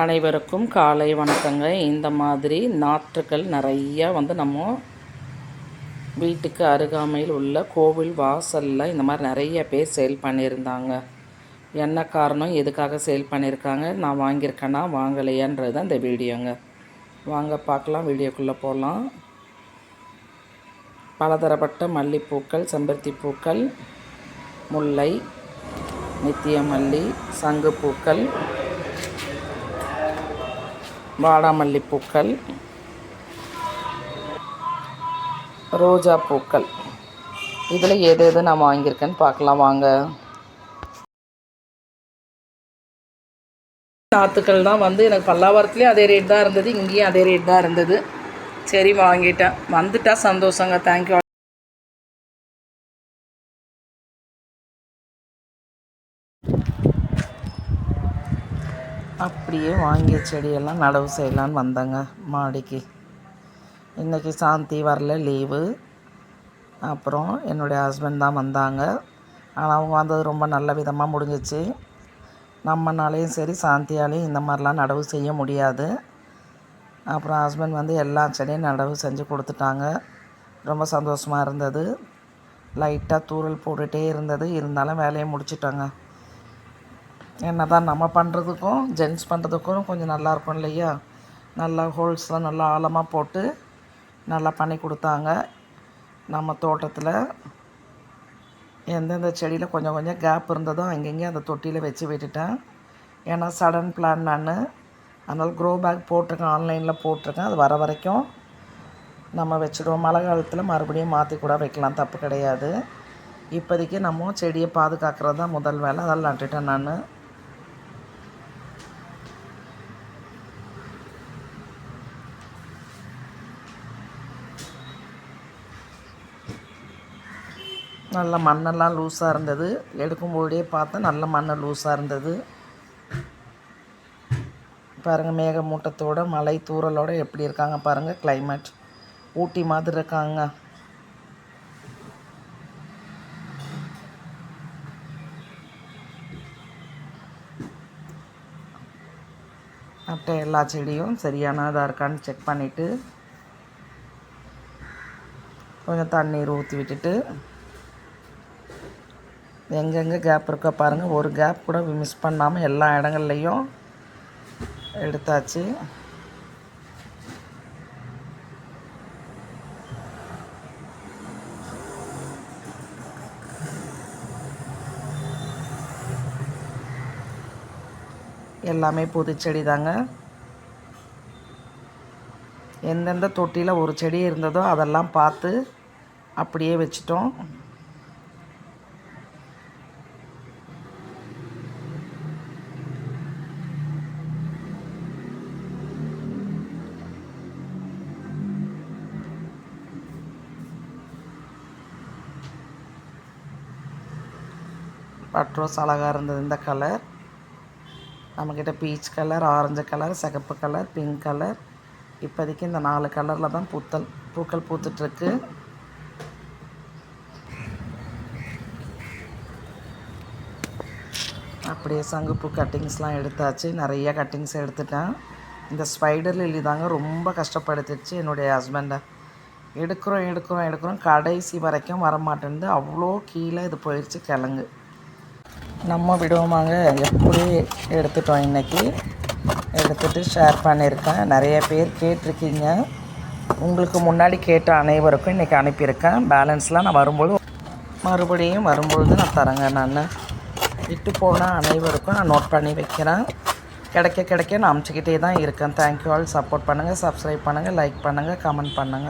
அனைவருக்கும் காலை வணக்கங்க. இந்த மாதிரி நாற்றுகள் நிறையா வந்து நம்ம வீட்டுக்கு அருகாமையில் உள்ள கோவில் வாசலில் இந்த மாதிரி நிறைய பேர் சேல் பண்ணியிருந்தாங்க. என்ன காரணம்? எதுக்காக சேல் பண்ணியிருக்காங்க? நான் வாங்கியிருக்கேனா? வாங்கலையான்றது தான் இந்த வீடியோங்க. வாங்க பார்க்கலாம். வீடியோக்குள்ளே போகலாம் பலதரப்பட்ட மல்லிப்பூக்கள் செம்பருத்தி பூக்கள் முல்லை நித்தியமல்லி சங்குப்பூக்கள் வாடாமல்லி பூக்கள் ரோஜா பூக்கள். இதில் எது எது நான் வாங்கியிருக்கேன்னு பார்க்கலாம் வாங்க. நாற்றுக்கள் தான் வந்து எனக்கு பல்லாவரத்துலேயும் அதே ரேட் தான் இருந்தது இங்கேயும் அதே ரேட் தான் இருந்தது. சரி வாங்கிட்டேன். வந்துட்டா சந்தோஷங்க தேங்க்யூ அப்படியே வாங்கிய செடியெல்லாம் நடவு செய்யலான்னு வந்தேங்க மாடிக்கு. இன்றைக்கி சாந்தி வரல லீவு. அப்புறம் என்னுடைய ஹஸ்பண்ட் தான் வந்தாங்க. ஆனால் அவங்க வந்தது ரொம்ப நல்ல விதமாக முடிஞ்சிச்சு. நம்மனாலேயும் சரி சாந்தியாலேயும் இந்த மாதிரிலாம் நடவு செய்ய முடியாது. அப்புறம் ஹஸ்பண்ட் வந்து எல்லா செடியும் நடவு செஞ்சு கொடுத்துட்டாங்க. ரொம்ப சந்தோஷமாக இருந்தது. லைட்டாக தூரல் போட்டுகிட்டே இருந்தது. இருந்தாலும் வேலையை முடிச்சிட்டாங்க. என்ன தான் நம்ம பண்ணுறதுக்கும் ஜென்ஸ் பண்ணுறதுக்கும் கொஞ்சம் நல்லாயிருக்கும் இல்லையா? நல்லா ஹோல்ஸ்லாம் நல்லா ஆழமாக போட்டு நல்லா பண்ணி கொடுத்தாங்க. நம்ம தோட்டத்தில் எந்தெந்த செடியில் கொஞ்சம் கொஞ்சம் கேப் இருந்ததோ அங்கங்கே அந்த தொட்டியில் வச்சு விட்டுட்டேன். ஏன்னா சடன் பிளான் நான். அதனால் க்ரோ பேக் போட்டிருக்கேன் ஆன்லைனில் போட்டிருக்கேன். அது வர வரைக்கும் நம்ம வச்சுடுவோம் மழை காலத்தில் மறுபடியும் மாற்றி கூட வைக்கலாம் தப்பு கிடையாது. இப்போதைக்கு நம்ம செடியை பாதுகாக்கிறது தான் முதல் வேலை. அதெல்லாம் நட்டுட்டேன் நான். நல்ல மண்ணெல்லாம் லூஸாக இருந்தது. எடுக்கும்போதே பார்த்தா நல்ல மண் லூஸாக இருந்தது. பாருங்கள் மேகமூட்டத்தோட மலை தூரலோடு எப்படி இருக்காங்க பாருங்கள் கிளைமேட் ஊட்டி மாதிரி இருக்காங்க. மற்ற எல்லா செடியும் சரியானதாக இருக்கான்னு செக் பண்ணிவிட்டு கொஞ்சம் தண்ணீர் ஊற்றி விட்டுட்டு எங்கெங்கே கேப் இருக்கோ பாருங்கள் ஒரு கேப் கூட மிஸ் பண்ணாமல் எல்லா இடங்கள்லையும் எடுத்தாச்சு. எல்லாமே புதுச்செடி தாங்க. எந்தெந்த தொட்டியில் ஒரு செடி இருந்ததோ அதெல்லாம் பார்த்து அப்படியே வச்சிட்டோம். பட்ரோஸ் அழகாக இருந்தது இந்த கலர். நம்மக்கிட்ட பீச் கலர் ஆரஞ்சு கலர் சிகப்பு கலர் பிங்க் கலர். இப்போதைக்கு இந்த நாலு கலரில் தான் பூத்தல் பூக்கள் பூத்துட்ருக்கு. அப்படியே சங்குப்பூ கட்டிங்ஸ்லாம் எடுத்தாச்சு. நிறைய கட்டிங்ஸ் எடுத்துட்டேன். இந்த ஸ்பைடர் லில்லி தாங்க ரொம்ப கஷ்டப்படுத்திடுச்சு என்னுடைய ஹஸ்பண்டை எடுக்கிறோம் எடுக்கிறோம் எடுக்கிறோம். கடைசி வரைக்கும் வரமாட்டேன்து அவ்வளோ கீழே இது போயிடுச்சு கிழங்கு. நம்ம விடுவோமாங்க எப்படி எடுத்துட்டோம் இன்றைக்கி எடுத்துகிட்டு ஷேர் பண்ணியிருக்கேன். நிறைய பேர் கேட்டிருக்கீங்க. உங்களுக்கு முன்னாடி கேட்ட அனைவருக்கும் இன்றைக்கி அனுப்பியிருக்கேன். பேலன்ஸ்லாம் நான் வரும்போது மறுபடியும் வரும்பொழுது நான் தரேங்க நான். விட்டு போன அனைவருக்கும் நான் நோட் பண்ணி வைக்கிறேன். கிடைக்க கிடைக்க நான் அமுச்சிக்கிட்டே தான் இருக்கேன். தேங்க்யூ ஆல் சப்போர்ட் பண்ணுங்கள் சப்ஸ்கிரைப் பண்ணுங்கள் லைக் பண்ணுங்கள் கமெண்ட் பண்ணுங்கள்